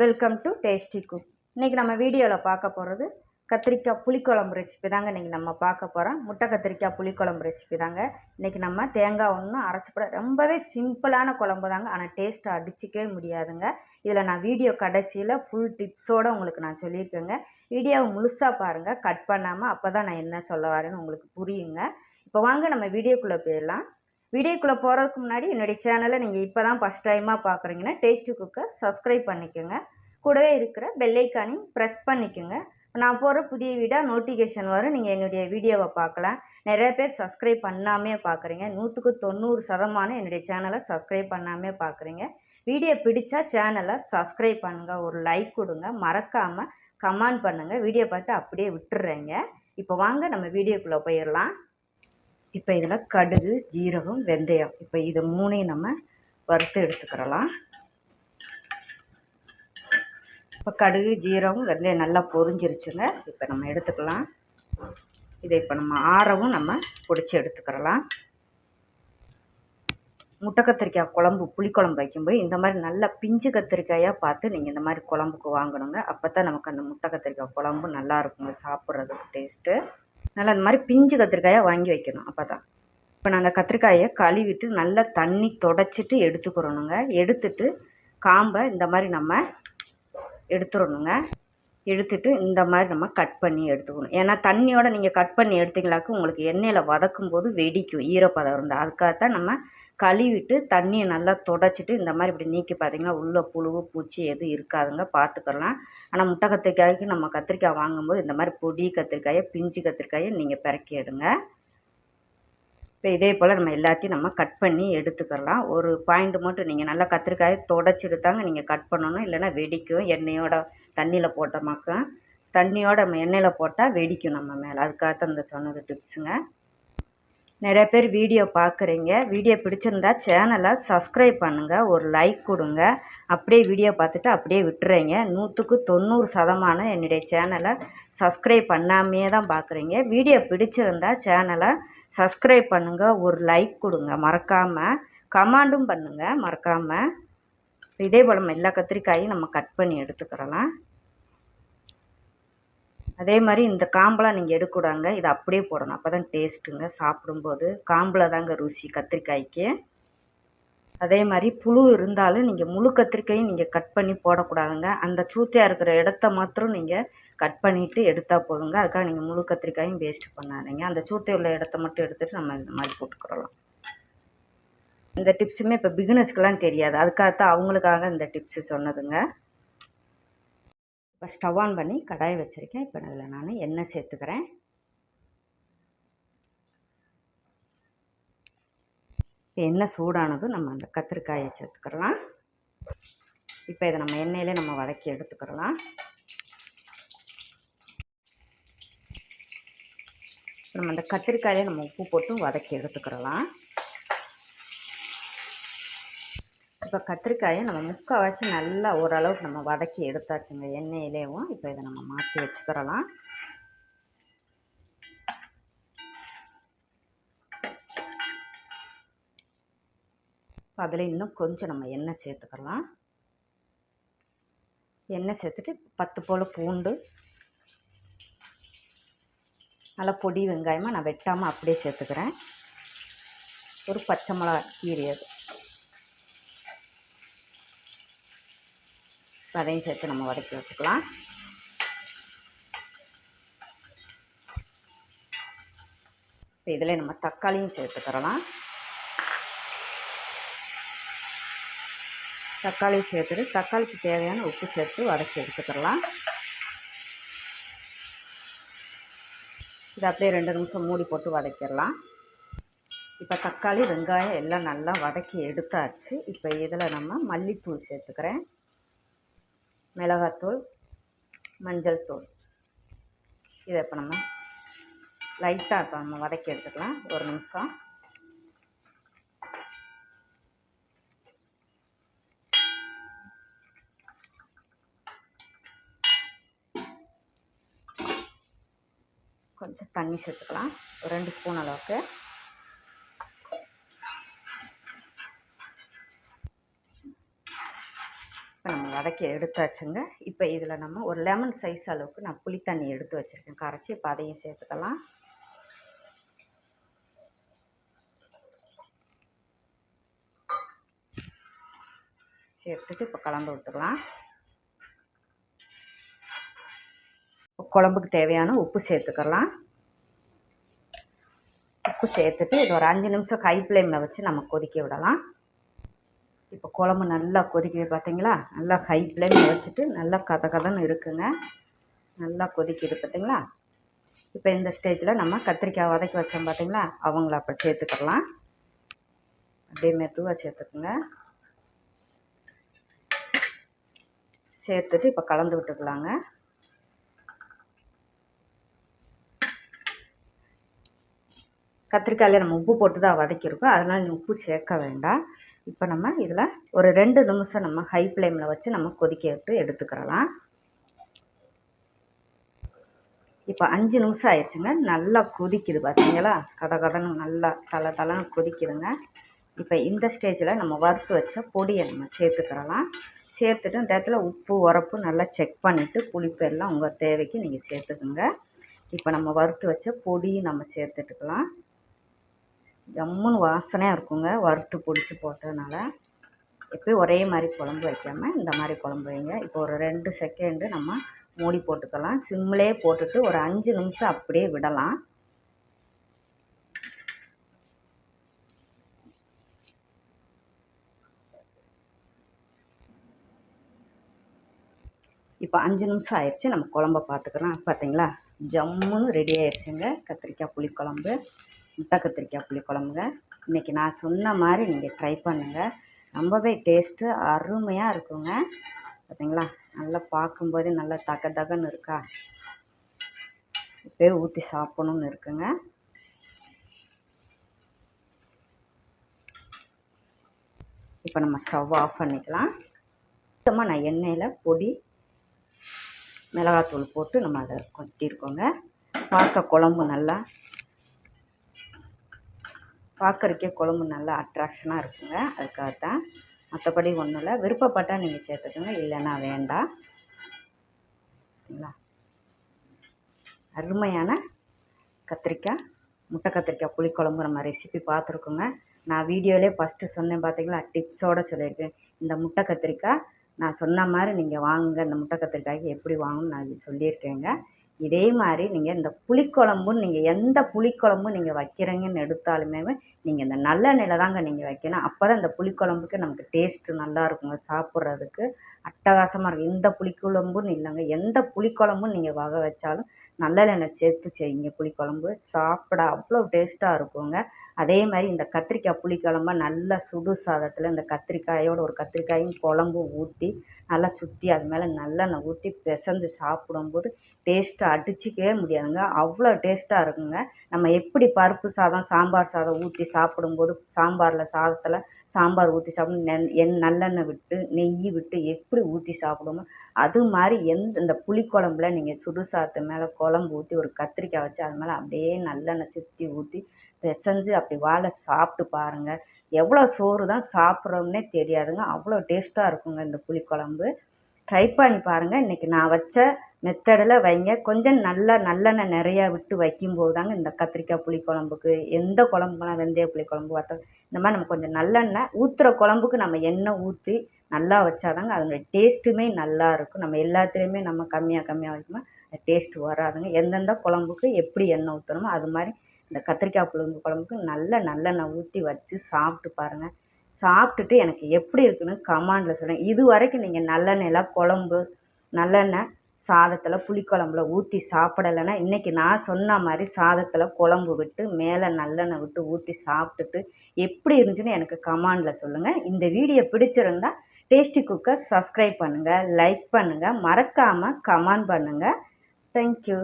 Welcome to tasty cook இன்றைக்கி நம்ம வீடியோவில் பார்க்க போகிறது கத்திரிக்காய் புளிக்குழம்பு ரெசிபி தாங்க இன்றைக்கி நம்ம பார்க்க போகிறோம் முட்டை கத்திரிக்காய் புளிக்குழம்பு ரெசிபி தாங்க. இன்றைக்கி நம்ம தேங்காய் ஒன்றும் அரைச்சி போட ரொம்பவே சிம்பிளான குழம்பு தாங்க. ஆனால் டேஸ்ட்டை அடிச்சிக்கவே முடியாதுங்க. இதில் நான் வீடியோ கடைசியில் ஃபுல் டிப்ஸோடு உங்களுக்கு நான் சொல்லியிருக்கேங்க. வீடியோவை முழுசாக பாருங்கள் கட் பண்ணாமல் அப்போ தான் நான் என்ன சொல்ல வரேன்னு உங்களுக்கு புரியுங்க. இப்போ வாங்க நம்ம வீடியோக்குள்ளே போயிடலாம். வீடியோக்குள்ளே போகிறதுக்கு முன்னாடி என்னுடைய சேனலை நீங்கள் இப்போ தான் ஃபஸ்ட் டைமாக பார்க்குறீங்கன்னா டேஸ்ட்டு குக்கை சப்ஸ்கிரைப் பண்ணிக்கோங்க. கூடவே இருக்கிற பெல்லைக்கானையும் ப்ரெஸ் பண்ணிக்கோங்க. நான் போகிற புதிய வீடாக நோட்டிஃபிகேஷன் வரும். நீங்கள் என்னுடைய வீடியோவை பார்க்கலாம். நிறைய பேர் சப்ஸ்கிரைப் பண்ணாமே பார்க்குறீங்க நூற்றுக்கு தொண்ணூறு சதமானம் என்னுடைய சேனலை சப்ஸ்கிரைப் பண்ணாமே பார்க்குறீங்க வீடியோ பிடிச்சா சேனலை சப்ஸ்கிரைப் பண்ணுங்கள் ஒரு லைக் கொடுங்க. மறக்காமல் கமெண்ட் பண்ணுங்கள் வீடியோ பார்த்து அப்படியே விட்டுடுறேங்க இப்போ வாங்க நம்ம வீடியோக்குள்ளே போயிடலாம். இப்போ இதில் கடுகு ஜீரகம் வெந்தயம். இப்போ இது மூணையும் நம்ம வறுத்து எடுத்துக்கிறலாம். இப்போ கடுகு ஜீரகம் வெந்தயம் நல்லா பொரிஞ்சிருச்சுங்க. இப்போ நம்ம எடுத்துக்கலாம். இதை இப்போ நம்ம ஆறவும் நம்ம பிடிச்சி எடுத்துக்கிறலாம். முட்டை கத்திரிக்காய் குழம்பு புளிக்குழம்பு வைக்கும்போது இந்த மாதிரி நல்ல பிஞ்சு கத்திரிக்காயாக பார்த்து நீங்கள் இந்த மாதிரி குழம்புக்கு வாங்கணுங்க. அப்போ தான் நமக்கு அந்த முட்டை கத்திரிக்காய் குழம்பு நல்லா இருக்குங்க சாப்பிட்றதுக்கு டேஸ்ட்டு நல்லா இந்த மாதிரி பிஞ்சு கத்திரிக்காயை வாங்கி வைக்கணும் அப்போ தான் இப்போ நான் அந்த கத்திரிக்காயை கழுவிட்டு நல்லா தண்ணி தொடச்சிட்டு எடுத்துக்கிறணுங்க. எடுத்துட்டு காம்பை இந்த மாதிரி நம்ம எடுத்துடணுங்க எடுத்துட்டு இந்த மாதிரி நம்ம கட் பண்ணி எடுத்துக்கணும். ஏன்னா தண்ணியோட நீங்கள் கட் பண்ணி எடுத்தீங்களாக்க உங்களுக்கு எண்ணெயில் வதக்கும் போது வெடிக்கும் ஈரப்பதம் இருந்தால் அதுக்காகத்தான் நம்ம கழுவிட்டு தண்ணியை நல்லா தொடச்சிட்டு இந்த மாதிரி இப்படி நீக்கி பார்த்தீங்கன்னா உள்ள புழு பூச்சி எதுவும் இருக்காதுங்க. பார்த்துக்கலாம். ஆனால் முட்டை கத்திரிக்காய்க்கு நம்ம கத்திரிக்காய் வாங்கும்போது இந்த மாதிரி பொடி கத்திரிக்காயை பிஞ்சு கத்திரிக்காயை நீங்கள் பிறக்கி எடுங்க. இப்போ இதே போல் நம்ம எல்லாத்தையும் நம்ம கட் பண்ணி எடுத்துக்கலாம். ஒரு பாயிண்ட் மட்டும் நீங்கள் நல்லா கத்திரிக்காயை தொடச்சிட்டு தாங்க நீங்கள் கட் பண்ணணும். இல்லைன்னா வெடிக்கும் எண்ணெயோட தண்ணியில் போட்டோமாக்கா தண்ணியோட நம்ம எண்ணெயில் போட்டால் வெடிக்கும் நம்ம மேலே. அதுக்காக இந்த சொன்னது டிப்ஸுங்க நிறைய பேர் வீடியோ பார்க்குறீங்க வீடியோ பிடிச்சிருந்தா சேனலை சப்ஸ்கிரைப் பண்ணுங்கள் ஒரு லைக் கொடுங்க. அப்படியே வீடியோ பார்த்துட்டு அப்படியே விட்டுறீங்க. நூற்றுக்கு தொண்ணூறு சதமானம் என்னுடைய சேனலை சப்ஸ்கிரைப் பண்ணாமையே தான் பார்க்குறீங்க வீடியோ பிடிச்சிருந்தா சேனலை சப்ஸ்கிரைப் பண்ணுங்கள் ஒரு லைக் கொடுங்க. மறக்காமல் கமாண்டும் பண்ணுங்கள் மறக்காமல் இதே போல் நம்ம எல்லா கத்திரிக்காயும் நம்ம கட் பண்ணி எடுத்துக்கிறலாம். அதே மாதிரி இந்த காம்பெலாம் நீங்கள் எடுக்கூடாங்க. இதை அப்படியே போடணும். அப்போ தான் டேஸ்ட்டுங்க. சாப்பிடும்போது காம்பில் தாங்க ருசி. கத்திரிக்காய்க்கு. அதே மாதிரி புழு இருந்தாலும் நீங்கள் முழு கத்திரிக்காயும் நீங்கள் கட் பண்ணி போடக்கூடாதுங்க. அந்த சூத்தையாக இருக்கிற இடத்த மாத்திரம் நீங்கள் கட் பண்ணிவிட்டு எடுத்தால் போதுங்க. அதுக்காக நீங்கள் முழு கத்திரிக்காயும் வேஸ்ட்டு பண்ணாதீங்க. அந்த சூத்தி உள்ள இடத்த மட்டும் எடுத்துகிட்டு நம்ம இந்த மாதிரி போட்டுக்கிறலாம். இந்த டிப்ஸுமே இப்போ பிகினர்ஸ்க்கெலாம் தெரியாது. அதுக்காகத்தான் அவங்களுக்காக இந்த டிப்ஸு சொன்னதுங்க. இப்போ ஸ்டவ் ஆன் பண்ணி கடாயை வச்சுருக்கேன். இப்போ அதில் நான் எண்ணெய் சேர்த்துக்கிறேன். இப்போ எண்ணெய் சூடானதும் நம்ம அந்த கத்திரிக்காயை சேர்த்துக்கிறலாம் இப்போ இதை நம்ம எண்ணெயிலே நம்ம வதக்கி எடுத்துக்கிறலாம் நம்ம அந்த கத்திரிக்காயிலே நம்ம உப்பு போட்டு வதக்கி எடுத்துக்கிறலாம் இப்போ கத்திரிக்காயை நம்ம முக்கால்வாசி நல்லா ஓரளவுக்கு நம்ம வதக்கி எடுத்தாச்சுங்க எண்ணெயிலேயும். இப்போ இதை நம்ம மாற்றி வச்சுக்கிறலாம். அதில் இன்னும் கொஞ்சம் நம்ம எண்ணெய் சேர்த்துக்கலாம். எண்ணெய் சேர்த்துட்டு பத்து போல் பூண்டு நல்லா பொடி வெங்காயமாக நான் வெட்டாமல் அப்படியே சேர்த்துக்கிறேன். ஒரு பச்சை மிளகா கீரியது அதையும் சேர்த்து நம்ம வதக்கி வச்சுக்கலாம். இப்போ இதில் நம்ம தக்காளியும் சேர்த்துக்கிறலாம் தக்காளி சேர்த்துட்டு தக்காளிக்கு தேவையான உப்பு சேர்த்து வதக்கி எடுத்துக்கிறலாம் இதை அப்படியே ரெண்டு நிமிஷம் மூடி போட்டு வதக்கிடலாம். இப்போ தக்காளி வெங்காயம் எல்லாம் நல்லா வதக்கி எடுத்தாச்சு. இப்போ இதில் நம்ம மல்லித்தூள் சேர்த்துக்கிறேன். மிளகாத்தூள் மஞ்சள் தூள். இதை இப்போ நம்ம லைட்டாக இப்போ நம்ம வதக்கி எடுத்துக்கலாம். ஒரு நிமிஷம். கொஞ்சம் தண்ணி சேர்த்துக்கலாம். ஒரு ரெண்டு ஸ்பூன் அளவுக்கு இப்போ நம்ம வதக்கி எடுத்தாச்சுங்க. இப்போ இதில் நம்ம ஒரு லெமன் சைஸ் அளவுக்கு நான் புளி தண்ணி எடுத்து வச்சுருக்கேன். கரைச்சி இப்போ அதையும் சேர்த்துக்கலாம். சேர்த்துட்டு இப்போ கலந்து விட்டுக்கலாம் குழம்புக்கு தேவையான உப்பு சேர்த்துக்கலாம். உப்பு சேர்த்துட்டு இது ஒரு அஞ்சு நிமிஷம் ஹை ஃப்ளேமில் வச்சு நம்ம கொதிக்க விடலாம். இப்போ குழம்பு நல்லா கொதிக்குது பார்த்தீங்களா? நல்லா ஹை ஃப்ளேமில் வச்சுட்டு நல்லா கத கதன்னு இருக்குங்க. நல்லா கொதிக்குது பார்த்தீங்களா? இப்போ இந்த ஸ்டேஜில் நம்ம கத்திரிக்காய் வதக்கி வச்சோம் பார்த்தீங்களா? அவங்கள அப்போ சேர்த்துக்கலாம். அப்படியே மெதுவாக சேர்த்துக்குங்க. சேர்த்துட்டு இப்போ கலந்து விட்டுக்கலாங்க. கத்திரிக்காயில் நம்ம உப்பு போட்டு தான் வதக்கியிருக்கோம். அதனால் நீ உப்பு சேர்க்க வேண்டாம். இப்போ நம்ம இதில் ஒரு ரெண்டு நிமிஷம் நம்ம ஹை ஃப்ளேமில் வச்சு நம்ம கொதிக்க விட்டு எடுத்துக்கிறலாம். இப்போ அஞ்சு நிமிஷம் ஆயிடுச்சுங்க. நல்லா கொதிக்குது பார்த்தீங்களா? கத கதன்னு நல்லா தலை தலை கொதிக்குதுங்க. இப்போ இந்த ஸ்டேஜில் நம்ம வறுத்து வச்ச பொடியை நம்ம சேர்த்துக்கிறலாம். சேர்த்துட்டு இந்த இடத்துல உப்பு உரப்பு நல்லா செக் பண்ணிவிட்டு புளிப்பு எல்லாம் உங்கள் தேவைக்கு நீங்கள் சேர்த்துக்குங்க. இப்போ நம்ம வறுத்து வச்ச பொடியும் நம்ம சேர்த்துட்டுக்கலாம். ஜம்முன்னு வாசனையாக இருக்குங்க. வறுத்து பிடிச்சி போட்டதுனால. எப்போயும் ஒரே மாதிரி குழம்பு வைக்காமல் இந்த மாதிரி குழம்பு வைங்க. இப்போ ஒரு ரெண்டு செகண்டு நம்ம மூடி போட்டுக்கலாம். சிம்மிலே போட்டுட்டு ஒரு அஞ்சு நிமிஷம் அப்படியே விடலாம். இப்போ அஞ்சு நிமிஷம் ஆயிடுச்சு நம்ம குழம்ப பார்த்துக்கலாம். பார்த்தீங்களா? ஜம்முன்னு ரெடி ஆயிடுச்சுங்க கத்திரிக்காய் புளிக்குழம்பு. முட்டை கத்திரிக்காய் புளிக்குழம்புங்க இன்றைக்கி நான் சொன்ன மாதிரி நீங்கள் ட்ரை பண்ணுங்கள் ரொம்பவே டேஸ்ட்டு அருமையாக இருக்குங்க. பார்த்தீங்களா நல்லா பார்க்கும்போதே நல்லா தக தகன்னு இருக்கா? இப்போயே ஊற்றி சாப்பிடணும்னு இருக்குங்க. இப்போ நம்ம ஸ்டவ் ஆஃப் பண்ணிக்கலாம். சுத்தமாக நான் எண்ணெயில் பொடி மிளகாத்தூள் போட்டு நம்ம அதை கொட்டியிருக்கோங்க பார்க்க குழம்பு நல்லா பார்க்குறக்கே குழம்பு நல்லா அட்ராக்ஷனாக இருக்குங்க. அதுக்காக தான் மற்றபடி ஒன்றும் இல்லை. விருப்பப்பட்டால் நீங்கள் சேர்த்துக்கோங்க. இல்லைன்னா வேண்டாம். சரிங்களா? அருமையான கத்திரிக்காய் முட்டை கத்திரிக்காய் புளிக்குழம்பு நம்ம ரெசிபி பார்த்துருக்கோங்க. நான் வீடியோவிலே ஃபஸ்ட்டு சொன்னேன் பார்த்தீங்களா டிப்ஸோடு சொல்லியிருக்கேன். இந்த முட்டை கத்திரிக்காய் நான் சொன்ன மாதிரி நீங்கள் வாங்குங்க. இந்த முட்டை கத்திரிக்காய்க்கு எப்படி வாங்கணும்னு நான் சொல்லியிருக்கேங்க. இதே மாதிரி நீங்கள் இந்த புளிக்குழம்புன்னு நீங்கள் எந்த புளிக்குழம்பு நீங்கள் வைக்கிறீங்கன்னு எடுத்தாலுமே நீங்கள் இந்த நல்லெண்ணெயில் தாங்க நீங்கள் வைக்கணும். அப்போ தான் இந்த புளிக்குழம்புக்கு நமக்கு டேஸ்ட்டு நல்லா இருக்குங்க சாப்பிட்றதுக்கு அட்டகாசமாக இருக்கும். இந்த புளிக்குழம்புன்னு இல்லைங்க எந்த புளிக்குழம்பும் நீங்கள் வகை வச்சாலும் நல்லெண்ணெய் சேர்த்து செய்யுங்க புளிக்குழம்பு. சாப்பிட அவ்வளோ டேஸ்ட்டாக இருக்குங்க. அதே மாதிரி இந்த கத்திரிக்காய் புளிக்குழம்ப நல்லா சுடு சாதத்தில் இந்த கத்திரிக்காயோட ஒரு கத்திரிக்காயும் குழம்பும் ஊற்றி நல்லா சுற்றி அது மேலே நல்லெண்ணெய் ஊற்றி பிசந்து சாப்பிடும்போது டேஸ்ட்டாக அடிச்சிக்கவே முடியாதுங்க. அவ்வளோ டேஸ்ட்டாக இருக்குங்க. நம்ம எப்படி பருப்பு சாதம் சாம்பார் சாதம் ஊற்றி சாப்பிடும்போது சாம்பாரில் சாதத்தில் சாம்பார் ஊற்றி சாப்பிடும் நெ எண் நல்லெண்ணெய் விட்டு நெய் விட்டு எப்படி ஊற்றி சாப்பிடுமோ அது மாதிரி எந்த இந்த புளிக்குழம்புல நீங்கள் சுடு சாதத்து மேலே குழம்பு ஊற்றி ஒரு கத்திரிக்காய் வச்சு அது மேலே அப்படியே நல்லெண்ணெய் சுற்றி ஊற்றி பிசைஞ்சு அப்படி வாழை சாப்பிட்டு பாருங்கள் எவ்வளோ சோறு தான் சாப்பிட்றோம்னே தெரியாதுங்க. அவ்வளோ டேஸ்ட்டாக இருக்குங்க இந்த புளிக்குழம்பு. ட்ரை பண்ணி பாருங்கள் இன்றைக்கி நான் வச்ச மெத்தடில் வைங்க. கொஞ்சம் நல்லா நல்லெண்ணெய் நிறையா விட்டு வைக்கும்போது தாங்க இந்த கத்திரிக்காய் புளிக்குழம்புக்கு எந்த குழம்புக்கெல்லாம் வெந்தய புளிக்குழம்பு வத்தல் இந்த மாதிரி நம்ம கொஞ்சம் நல்லெண்ணெய் ஊற்றுற குழம்புக்கு நம்ம எண்ணெய் ஊற்றி நல்லா வச்சாதாங்க அதனுடைய டேஸ்ட்டுமே நல்லா இருக்கும். நம்ம எல்லாத்துலேயுமே நம்ம கம்மியாக கம்மியாக வைக்கணும் டேஸ்ட்டு வராதுங்க. எந்தெந்த குழம்புக்கு எப்படி எண்ணெய் ஊற்றணுமோ அது மாதிரி இந்த கத்திரிக்காய் புளிங்கு குழம்புக்கு நல்ல நல்லெண்ணெய் ஊற்றி வச்சு சாப்பிட்டு பாருங்கள் சாப்பிட்டுட்டு எனக்கு எப்படி இருக்குன்னு கமாண்டில் சொல்லுங்கள் இது வரைக்கும் நீங்கள் நல்லெண்ணெயில் குழம்பு நல்லெண்ணெய் சாதத்தில் புளிக்குழம்புல ஊற்றி சாப்பிடலைன்னா இன்றைக்கி நான் சொன்ன மாதிரி சாதத்தில் குழம்பு விட்டு மேலே நல்லெண்ணெய் விட்டு ஊற்றி சாப்பிட்டுட்டு எப்படி இருந்துச்சுன்னு எனக்கு கமாண்டில் சொல்லுங்கள் இந்த வீடியோ பிடிச்சிருந்தா டேஸ்டி குக்கர் சப்ஸ்கிரைப் பண்ணுங்கள் லைக் பண்ணுங்கள் மறக்காமல் கமெண்ட் பண்ணுங்கள் தேங்க்யூ